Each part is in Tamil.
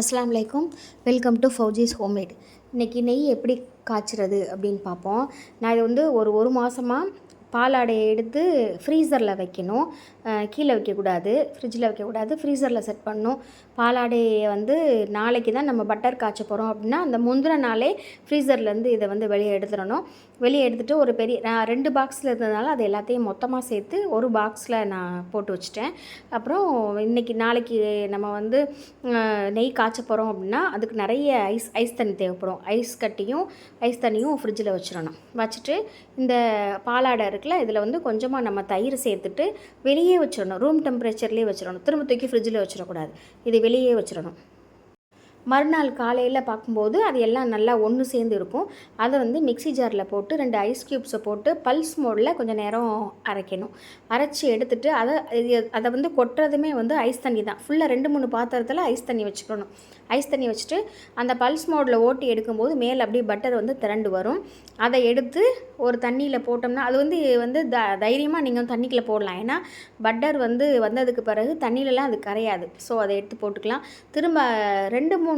அஸ்லாம் வலைக்கும் வெல்கம் டு ஃபௌஜிஸ் ஹோம்மேட் இன்றைக்கி நெய் எப்படி காய்ச்சுறது அப்படின்னு பார்ப்போம். நான் இது வந்து ஒரு ஒரு மாதமாக பாலாடையை எடுத்து ஃப்ரீசரில் வைக்கணும். கீழே வைக்கக்கூடாது. ஃப்ரிட்ஜில் வைக்கக்கூடாது. ஃப்ரீசரில் செட் பண்ணணும். பாலாடையை வந்து நாளைக்கு தான் நம்ம பட்டர் காய்ச்ச போகிறோம் அப்படின்னா அந்த முந்தின நாளே ஃப்ரீசர்லேருந்து இதை வந்து வெளியே எடுத்துடணும். வெளியே எடுத்துகிட்டு ஒரு பெரிய நான் ரெண்டு பாக்ஸில் இருந்ததுனால அது எல்லாத்தையும் மொத்தமாக சேர்த்து ஒரு பாக்ஸில் நான் போட்டு வச்சுட்டேன். அப்புறம் இன்றைக்கி நாளைக்கு நம்ம வந்து நெய் காய்ச்ச போகிறோம் அப்படின்னா அதுக்கு நிறைய ஐஸ் ஐஸ் தண்ணி தேவைப்படும். ஐஸ் கட்டியும் ஐஸ் தண்ணியும் ஃப்ரிட்ஜில் வச்சிடணும். வச்சுட்டு இந்த பாலாடை இருக்குல்ல இதில் வந்து கொஞ்சமாக நம்ம தயிர் சேர்த்துட்டு வெளியே வச்சிடணும். ரூம் டெம்பரேச்சர்லேயே வச்சிடணும். திரும்ப தூக்கி ஃப்ரிட்ஜில் வச்சிடக்கூடாது. இது வெளியே வச்சிடணும். மறுநாள் காலையில் பார்க்கும்போது அது எல்லாம் நல்லா ஒன்று சேர்ந்து இருக்கும். அதை வந்து மிக்ஸி ஜாரில் போட்டு ரெண்டு ஐஸ் க்யூப்ஸை போட்டு பல்ஸ் மோடில் கொஞ்சம் நேரம் அரைக்கணும். அரைச்சி எடுத்துகிட்டு அதை அதை வந்து கொட்டுறதுமே வந்து ஐஸ் தண்ணி தான். ஃபுல்லாக ரெண்டு மூணு பாத்திரத்தில் ஐஸ் தண்ணி வச்சுக்கணும். ஐஸ் தண்ணி வச்சுட்டு அந்த பல்ஸ் மோடில் ஓட்டி எடுக்கும்போது மேலே அப்படியே பட்டர் வந்து திரண்டு வரும். அதை எடுத்து ஒரு தண்ணியில் போட்டோம்னா அது வந்து வந்து த தைரியமாக நீங்கள் தண்ணிக்குள்ளே போடலாம். ஏன்னா பட்டர் வந்து வந்ததுக்கு பிறகு தண்ணியிலலாம் அது கரையாது. ஸோ அதை எடுத்து போட்டுக்கலாம். திரும்ப ரெண்டு மூணு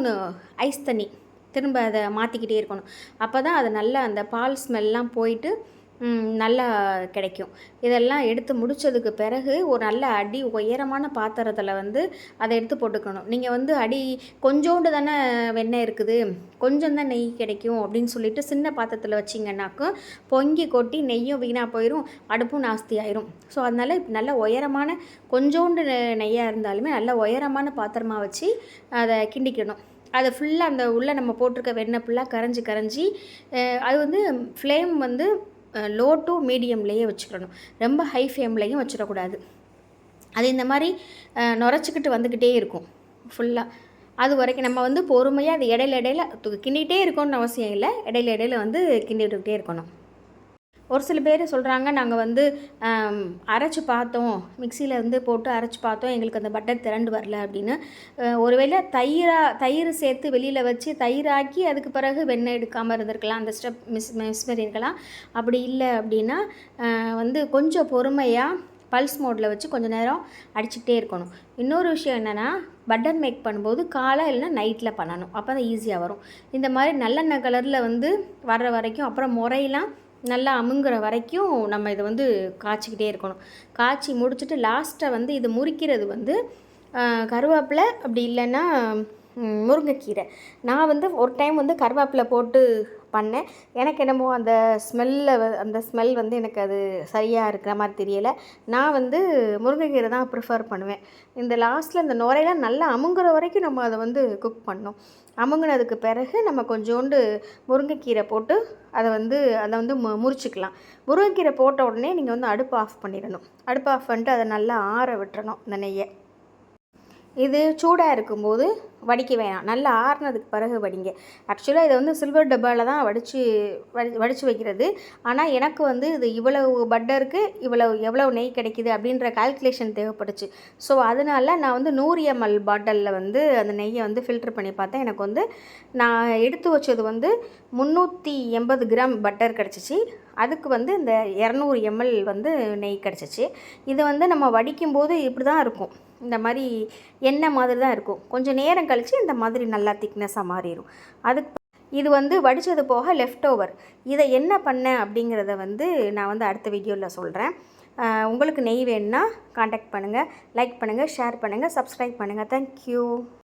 ஐஸ் தண்ணி. திரும்ப அதை மாற்றிக்கிட்டே இருக்கணும். அப்போ தான் அது நல்லா அந்த பால் ஸ்மெல்லாம் போயிட்டு நல்லா கிடைக்கும். இதெல்லாம் எடுத்து முடிச்சதுக்கு பிறகு ஒரு நல்ல அடி உயரமான பாத்திரத்தில் வந்து அதை எடுத்து போட்டுக்கணும். நீங்கள் வந்து அடி கொஞ்சோண்டு தானே வெண்ணெய் இருக்குது கொஞ்சம் தான் நெய் கிடைக்கும் அப்படின்னு சொல்லிட்டு சின்ன பாத்திரத்தில் வச்சிங்கன்னாக்கும் பொங்கி கொட்டி நெய்யும் வீணாக போயிடும் அடுப்பும் நாஸ்தி ஆயிரும். ஸோ அதனால் நல்ல உயரமான கொஞ்சோண்டு நெய்யாக இருந்தாலுமே நல்ல உயரமான பாத்திரமாக வச்சு அதை கிண்டிக்கணும். அதை ஃபுல்லாக அந்த உள்ளே நம்ம போட்டிருக்க வெண்ணெய் ஃபுல்லாக கரைஞ்சி கரைஞ்சி அது வந்து ஃப்ளேம் வந்து லோ டு மீடியம்லேயே வச்சுக்கணும். ரொம்ப ஹை ஃப்ளேம்லேயும் வச்சிடக்கூடாது. அது இந்த மாதிரி நுரைச்சிக்கிட்டு வந்துக்கிட்டே இருக்கும். ஃபுல்லாக அது வரைக்கும் நம்ம வந்து பொறுமையாக அது இடையில இடையில கிண்டிகிட்டே இருக்கணும்னு அவசியம் இல்லை. இடையில இடையில வந்து கிண்டி விட்டுக்கிட்டே இருக்கணும். ஒரு சில பேர் சொல்கிறாங்க நாங்கள் வந்து அரைச்சி அரைச்சு பார்த்தோம். மிக்சியில் வந்து போட்டு அரைச்சி பார்த்தோம். எங்களுக்கு அந்த பட்டர் திரண்டு வரல அப்படின்னு. ஒருவேளை தயிரா தயிர் சேர்த்து வெளியில் வச்சு தயிராக்கி அதுக்கு பிறகு வெண்ணெய் எடுக்காமல் இருந்திருக்கலாம். அந்த ஸ்டெப் மிஸ் மிஸ் பண்ணியிருக்கலாம் அப்படி இல்லை அப்படின்னா வந்து கொஞ்சம் பொறுமையாக பல்ஸ் மோடில் வச்சு கொஞ்சம் நேரம் அடிச்சுக்கிட்டே இருக்கணும். இன்னொரு விஷயம் என்னென்னா பட்டர் மேக் பண்ணும்போது காலை இல்லைன்னா நைட்டில் பண்ணணும். அப்போ தான் ஈஸியாக வரும். இந்த மாதிரி நல்லெண்ணெய் கலரில் வந்து வர்ற வரைக்கும் அப்புறம் முறையெல்லாம் நல்லா அமுங்குற வரைக்கும் நம்ம இதை வந்து காய்ச்சிக்கிட்டே இருக்கணும். காய்ச்சி முடிச்சுட்டு லாஸ்ட்டை வந்து இது முறிக்கிறது வந்து கருவேப்பிலை அப்படி இல்லைன்னா முருங்கைக்கீரை. நான் வந்து ஒரு டைம் வந்து கருவேப்பிலை போட்டு பண்ணேன். எனக்கு என்னமோ அந்த ஸ்மெல்ல அந்த ஸ்மெல் வந்து எனக்கு அது சரியாக இருக்கிற மாதிரி தெரியலை. நான் வந்து முருங்கைக்கீரை தான் ப்ரிஃபர் பண்ணுவேன். இந்த லாஸ்ட்டில் இந்த நுரையெல்லாம் நல்லா அமுங்குற வரைக்கும் நம்ம அதை வந்து குக் பண்ணணும். அமுங்குனதுக்கு பிறகு நம்ம கொஞ்சோண்டு முருங்கைக்கீரை போட்டு அதை வந்து அதை வந்து மு முறிச்சிக்கலாம். முருங்கைக்கீரை போட்ட உடனே நீங்கள் வந்து அடுப்பு ஆஃப் பண்ணிடணும். அடுப்பு ஆஃப் பண்ணிட்டு அதை நல்லா ஆற விட்டுறணும் இந்த நெய்யை. இது சூடாக இருக்கும்போது வடிக்க வேணாம். நல்லா ஆறுனதுக்கு பிறகு வடிங்க. ஆக்சுவலாக இதை வந்து சில்வர் டப்பாவில் தான் வடித்து வடி வடித்து வைக்கிறது. ஆனால் எனக்கு வந்து இது இவ்வளவு பட்டருக்கு இவ்வளவு எவ்வளவு நெய் கிடைக்குது அப்படின்ற கால்குலேஷன் தேவைப்பட்டுச்சு ஸோ அதனால நான் வந்து நூறு எம்எல் பாட்டிலில் வந்து அந்த நெய்யை வந்து ஃபில்டர் பண்ணி பார்த்தேன். எனக்கு வந்து நான் எடுத்து வச்சது வந்து முந்நூற்றி எண்பது கிராம் பட்டர் கிடச்சிச்சு. அதுக்கு வந்து இந்த இரநூறு எம்எல் வந்து நெய் கிடச்சிச்சு. இது வந்து நம்ம வடிக்கும்போது இப்படி தான் இருக்கும். இந்த மாதிரி எண்ணெய் மாதிரி தான் இருக்கும். கொஞ்சம் நேரம் கழித்து இந்த மாதிரி நல்லா திக்னஸாக மாறிடும் அதுக்கு இது வந்து வடித்தது போக லெஃப்ட் ஓவர் இதை என்ன பண்ணேன் அப்படிங்கிறத வந்து நான் வந்து அடுத்த வீடியோவில் சொல்கிறேன் உங்களுக்கு நெய் வேணும்னா காண்டாக்ட் பண்ணுங்கள் லைக் பண்ணுங்கள் ஷேர் பண்ணுங்கள் சப்ஸ்கிரைப் பண்ணுங்கள் தேங்க்யூ